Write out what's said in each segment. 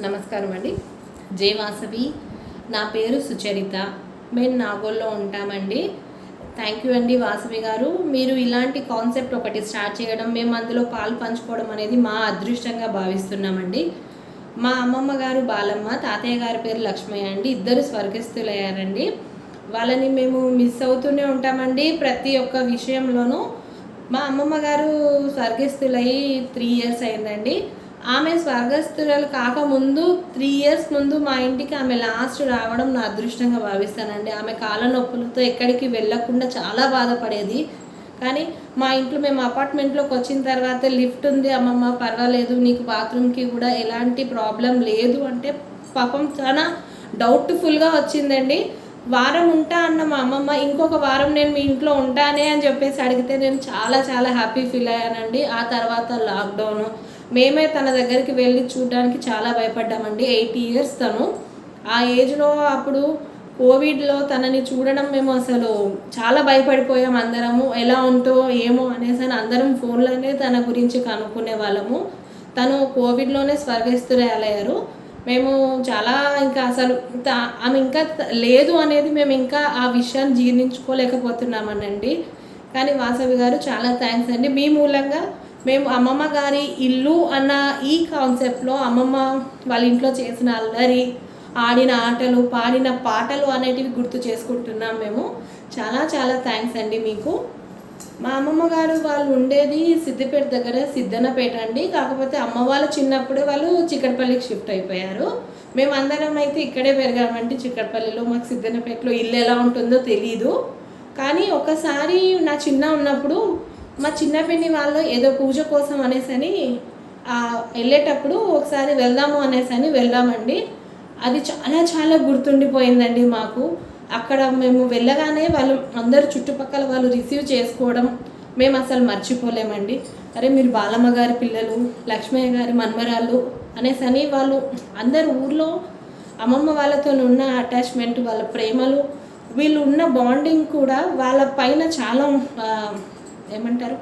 నమస్కారం అండి. జై వాసవి. నా పేరు సుచరిత. మేము నాగోల్లో ఉంటామండి. థ్యాంక్ యూ అండి వాసవి గారు. మీరు ఇలాంటి కాన్సెప్ట్ ఒకటి స్టార్ట్ చేయడం మేము అందులో పాలు పంచుకోవడం అనేది మా అదృష్టంగా భావిస్తున్నామండి. మా అమ్మమ్మ గారు బాలమ్మ తాతయ్య గారి పేరు లక్ష్మయ్య అండి. ఇద్దరు స్వర్గస్థులయ్యారండి. వాళ్ళని మేము మిస్ అవుతూనే ఉంటామండి. ప్రతి ఒక్క విషయంలోనూ మా అమ్మమ్మ గారు స్వర్గస్థులయ్యి త్రీ ఇయర్స్ అయిందండి. ఆమె స్వర్గస్థురాలు కాకముందు త్రీ ఇయర్స్ ముందు మా ఇంటికి ఆమె లాస్ట్ రావడం నా అదృష్టంగా భావిస్తానండి. ఆమె కాళ్ళ నొప్పులతో ఎక్కడికి వెళ్ళకుండా చాలా బాధపడేది. కానీ మా ఇంట్లో మేము అపార్ట్మెంట్లోకి వచ్చిన తర్వాత లిఫ్ట్ ఉంది అమ్మమ్మ పర్వాలేదు నీకు బాత్రూమ్కి కూడా ఎలాంటి ప్రాబ్లం లేదు అంటే పాపం చాలా డౌట్ఫుల్గా వచ్చిందండి. వారం ఉంటా అన్న మా అమ్మమ్మ ఇంకొక వారం నేను మీ ఇంట్లో ఉంటానే అని చెప్పేసి అడిగితే నేను చాలా చాలా హ్యాపీ ఫీల్ అయ్యానండి. ఆ తర్వాత లాక్డౌన్ మేమే తన దగ్గరికి వెళ్ళి చూడడానికి చాలా భయపడ్డామండి. ఎయిట్ ఇయర్స్ తను. ఆ ఏజ్లో అప్పుడు కోవిడ్లో తనని చూడడం మేము అసలు చాలా భయపడిపోయాం అందరము. ఎలా ఉంటో ఏమో అనేసి అని అందరం ఫోన్లోనే తన గురించి కనుక్కునే వాళ్ళము. తను కోవిడ్లోనే స్వర్గస్థురాలయ్యారు మేము చాలా ఇంకా అసలు ఆమె ఇంకా లేదు అనేది మేము ఇంకా ఆ విషయాన్ని జీర్ణించుకోలేకపోతున్నామనండి. కానీ వాసవి గారు చాలా థ్యాంక్స్ అండి. మీ మూలంగా మేము అమ్మమ్మ గారి ఇల్లు అన్న ఈ కాన్సెప్ట్లో అమ్మమ్మ వాళ్ళ ఇంట్లో చేసిన అల్లరి ఆడిన ఆటలు పాడిన పాటలు అనేటివి గుర్తు చేసుకుంటున్నాం మేము. చాలా చాలా థ్యాంక్స్ అండి మీకు. మా అమ్మమ్మ గారు వాళ్ళు ఉండేది సిద్దిపేట దగ్గర సిద్ధనపేట అండి. కాకపోతే అమ్మ వాళ్ళు చిన్నప్పుడే వాళ్ళు చిక్కడపల్లికి షిఫ్ట్ అయిపోయారు. మేము అందరం అయితే ఇక్కడే పెరిగామండి చిక్కడపల్లిలో. మాకు సిద్ధనపేటలో ఇల్లు ఎలా ఉంటుందో తెలీదు. కానీ ఒకసారి నా చిన్న ఉన్నప్పుడు మా చిన్న పిన్ని వాళ్ళు ఏదో పూజ కోసం అనేసని అని వెళ్ళేటప్పుడు ఒకసారి వెళ్దాము అనేసని వెళ్ళామండి అది చాలా చాలా గుర్తుండిపోయిందండి మాకు. అక్కడ మేము వెళ్ళగానే వాళ్ళు అందరు చుట్టుపక్కల వాళ్ళు రిసీవ్ చేసుకోవడం మేము అసలు మర్చిపోలేమండి. అరే మీరు బాలమ్మ గారి పిల్లలు లక్ష్మయ్య గారి మన్మరాళ్ళు అనేసని వాళ్ళు అందరు ఊర్లో అమ్మమ్మ వాళ్ళతో ఉన్న అటాచ్మెంట్ వాళ్ళ ప్రేమలు వీళ్ళు ఉన్న బాండింగ్ కూడా వాళ్ళ పైన చాలా ఏమంటారు?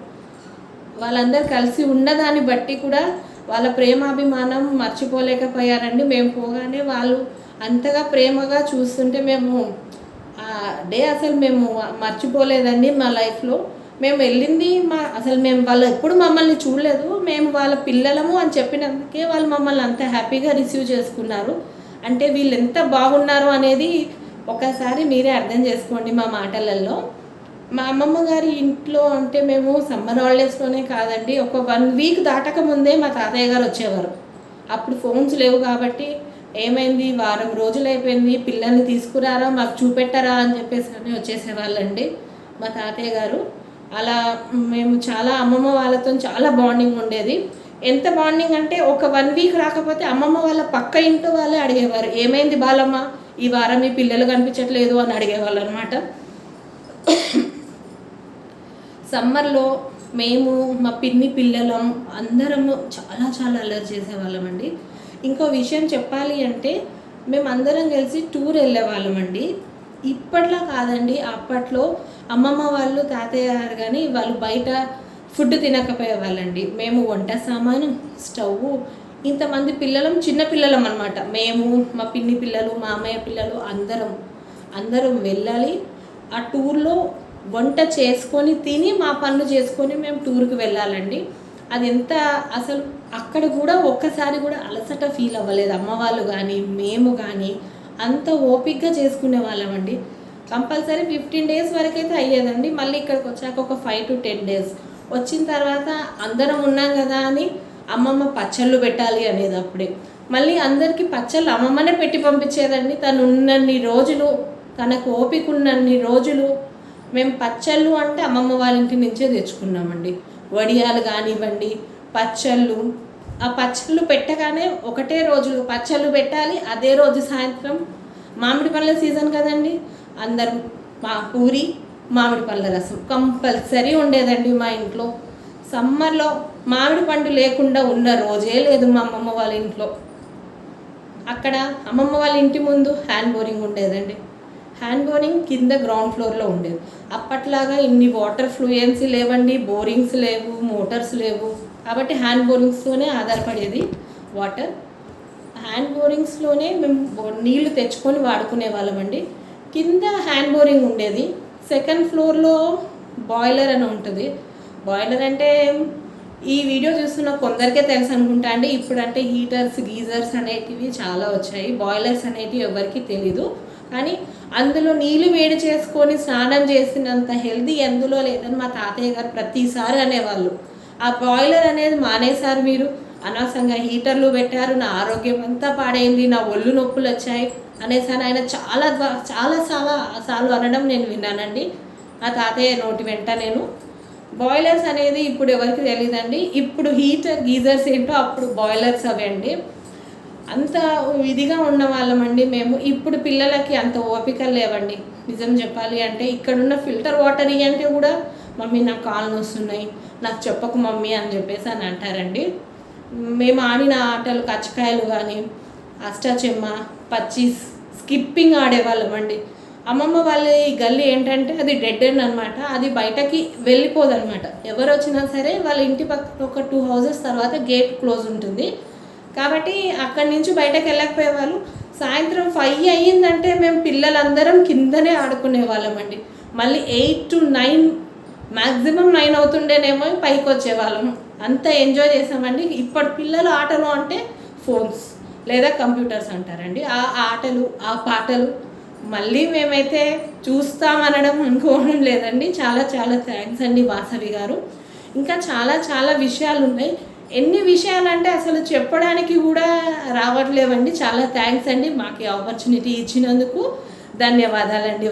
వాళ్ళందరూ కలిసి ఉన్నదాన్ని బట్టి కూడా వాళ్ళ ప్రేమాభిమానం మర్చిపోలేకపోయారండి. మేము పోగానే వాళ్ళు అంతగా ప్రేమగా చూస్తుంటే మేము ఆ డే అసలు మేము మర్చిపోలేదండి మా లైఫ్లో. మేము వెళ్ళింది మా అసలు మేము వాళ్ళు ఎప్పుడు మమ్మల్ని చూడలేదు. మేము వాళ్ళ పిల్లలము అని చెప్పినందుకే వాళ్ళు మమ్మల్ని అంత హ్యాపీగా రిసీవ్ చేసుకున్నారు. అంటే వీళ్ళు ఎంత బాగున్నారు అనేది ఒకసారి మీరే అర్థం చేసుకోండి మా మాటలలో మా అమ్మమ్మ గారి ఇంట్లో అంటే మేము సమ్మర్ హాలిడేస్లోనే కాదండి ఒక వన్ వీక్ దాటక ముందే మా తాతయ్య గారు వచ్చేవారు. అప్పుడు ఫోన్స్ లేవు కాబట్టి ఏమైంది వారం రోజులు అయిపోయింది పిల్లల్ని తీసుకురారా మాకు చూపెట్టారా అని చెప్పేసి అని వచ్చేసేవాళ్ళండి మా తాతయ్య గారు. అలా మేము చాలా అమ్మమ్మ వాళ్ళతో చాలా బాండింగ్ ఉండేది. ఎంత బాండింగ్ అంటే ఒక వన్ వీక్ రాకపోతే అమ్మమ్మ వాళ్ళ పక్క ఇంట్లో వాళ్ళే అడిగేవారు ఏమైంది బాలమ్మ? ఈ వారం మీ పిల్లలు కనిపించట్లేదు అని అడిగేవాళ్ళు అనమాట సమ్మర్లో మేము మా పిన్ని పిల్లలం అందరము చాలా చాలా అల్లరి చేసేవాళ్ళమండి. ఇంకో విషయం చెప్పాలి అంటే మేము అందరం కలిసి టూర్ వెళ్ళేవాళ్ళమండి. ఇప్పట్లో కాదండి అప్పట్లో అమ్మమ్మ వాళ్ళు తాతయ్య గారు కానీ వాళ్ళు బయట ఫుడ్ తినకపోయేవాళ్ళండి. మేము వంట సామాను స్టవ్ ఇంతమంది పిల్లలం చిన్న పిల్లలం అనమాట మేము మా పిన్ని పిల్లలు మా అమ్మయ్య పిల్లలు అందరం అందరం వెళ్ళాలి. ఆ టూర్లో వంట చేసుకొని తిని మా పనులు చేసుకొని మేము టూర్కి వెళ్ళాలండి. అది ఎంత అసలు అక్కడ కూడా ఒక్కసారి కూడా అలసట ఫీల్ అవ్వలేదు. అమ్మ వాళ్ళు కానీ మేము కానీ అంత ఓపిక్గా చేసుకునే వాళ్ళమండి కంపల్సరీ ఫిఫ్టీన్ డేస్ వరకు అయితే అయ్యేదండి. మళ్ళీ ఇక్కడికి వచ్చాక ఒక ఫైవ్ టు టెన్ డేస్. వచ్చిన తర్వాత అందరం ఉన్నాం కదా అని అమ్మమ్మ పచ్చళ్ళు పెట్టాలి అనేది అప్పుడే. మళ్ళీ అందరికీ పచ్చళ్ళు అమ్మమ్మనే పెట్టి పంపించేదండి. తను ఉన్నన్ని రోజులు తనకు ఓపిక ఉన్నన్ని రోజులు మేము పచ్చళ్ళు అంటే అమ్మమ్మ వాళ్ళ ఇంటి నుంచే తెచ్చుకున్నామండి. వడియాలు కానివ్వండి పచ్చళ్ళు. ఆ పచ్చళ్ళు పెట్టగానే ఒకటే రోజు పచ్చళ్ళు పెట్టాలి అదే రోజు సాయంత్రం మామిడి పళ్ళ సీజన్ కదండి. అందరూ మా పూరి మామిడి పళ్ళ రసం కంపల్సరీ ఉండేదండి మా ఇంట్లో. సమ్మర్లో మామిడి పండు లేకుండా ఉన్న రోజే లేదు మా అమ్మమ్మ వాళ్ళ ఇంట్లో. అక్కడ అమ్మమ్మ వాళ్ళ ఇంటి ముందు హ్యాండ్ బోరింగ్ ఉండేదండి. హ్యాండ్ బోరింగ్ కింద గ్రౌండ్ ఫ్లోర్లో ఉండేది. అప్పట్లాగా ఇన్ని వాటర్ ఫ్లూయెన్సీ లేవండి బోరింగ్స్ లేవు మోటార్స్ లేవు. కాబట్టి హ్యాండ్ బోరింగ్స్తోనే ఆధారపడేది వాటర్. హ్యాండ్ బోరింగ్స్లోనే మేము నీళ్ళు తెచ్చుకొని వాడుకునే వాళ్ళమండి కింద హ్యాండ్ బోరింగ్ ఉండేది. సెకండ్ ఫ్లోర్లో బాయిలర్ అని ఉంటుంది. బాయిలర్ అంటే ఈ వీడియో చూస్తున్న కొందరికే తెలుసు అనుకుంటా అండి. ఇప్పుడంటే హీటర్స్ గీజర్స్ అనేటివి చాలా వచ్చాయి. బాయిలర్స్ అనేటివి ఎవరికి తెలీదు. కానీ అందులో నీళ్ళు వేడి చేసుకొని స్నానం చేసినంత హెల్దీ ఎందులో లేదని మా తాతయ్య గారు ప్రతిసారి అనేవాళ్ళు. ఆ బాయిలర్ అనేది మానేశారు మీరు. అనవసరంగా హీటర్లు పెట్టారు నా ఆరోగ్యం అంతా పాడైంది నా ఒళ్ళు నొప్పులు వచ్చాయి అనేసి అని ఆయన చాలా ద్వా- చాలా చాలా సార్లు అనడం నేను విన్నానండి. మా తాతయ్య నోటి వెంట నేను. బాయిలర్స్ అనేది ఇప్పుడు ఎవరికి తెలియదండి ఇప్పుడు హీటర్ గీజర్స్ ఏంటో అప్పుడు బాయిలర్స్ అవి అండి. అంత ఇదిగా ఉన్న వాళ్ళమండి మేము. ఇప్పుడు పిల్లలకి అంత ఓపిక లేవండి. నిజం చెప్పాలి అంటే ఇక్కడున్న ఫిల్టర్ వాటర్ ఇవ్వంటే కూడా మమ్మీ నాకు కాళ్ళు వస్తున్నాయి నాకు చెప్పకు మమ్మీ అని చెప్పేసి అని అంటారండి. మేము ఆడిన ఆటలు కచ్చకాయలు కానీ అష్టాచెమ్మ పచ్చీస్ స్కిప్పింగ్ ఆడేవాళ్ళమండి. అమ్మమ్మ వాళ్ళ ఈ గల్లీ ఏంటంటే అది డెడ్ ఎండ్ అనమాట అది బయటకి వెళ్ళిపోదనమాట ఎవరు వచ్చినా సరే వాళ్ళ ఇంటి పక్కన ఒక టూ హౌసెస్ తర్వాత గేట్ క్లోజ్ ఉంటుంది. కాబట్టి అక్కడి నుంచి బయటకు వెళ్ళకపోయేవాళ్ళు. సాయంత్రం ఫైవ్ అయ్యిందంటే మేము పిల్లలందరం కిందనే ఆడుకునే వాళ్ళమండి మళ్ళీ eight to nine maximum nine అవుతుండేనేమో పైకి వచ్చేవాళ్ళము అంత ఎంజాయ్ చేసామండి ఇప్పటి పిల్లలు ఆటలు అంటే ఫోన్స్ లేదా కంప్యూటర్స్ అంటారండి. ఆ ఆటలు ఆ పాటలు మళ్ళీ మేమైతే చూస్తామనడం అనుకోవడం లేదండి. చాలా చాలా థ్యాంక్స్ అండి వాసవి గారు. ఇంకా చాలా చాలా విషయాలు ఉన్నాయి ఎన్ని విషయాలు అంటే అసలు చెప్పడానికి కూడా రావట్లేవండి. చాలా థ్యాంక్స్ అండి మాకు ఆపర్చునిటీ ఇచ్చినందుకు. ధన్యవాదాలండి.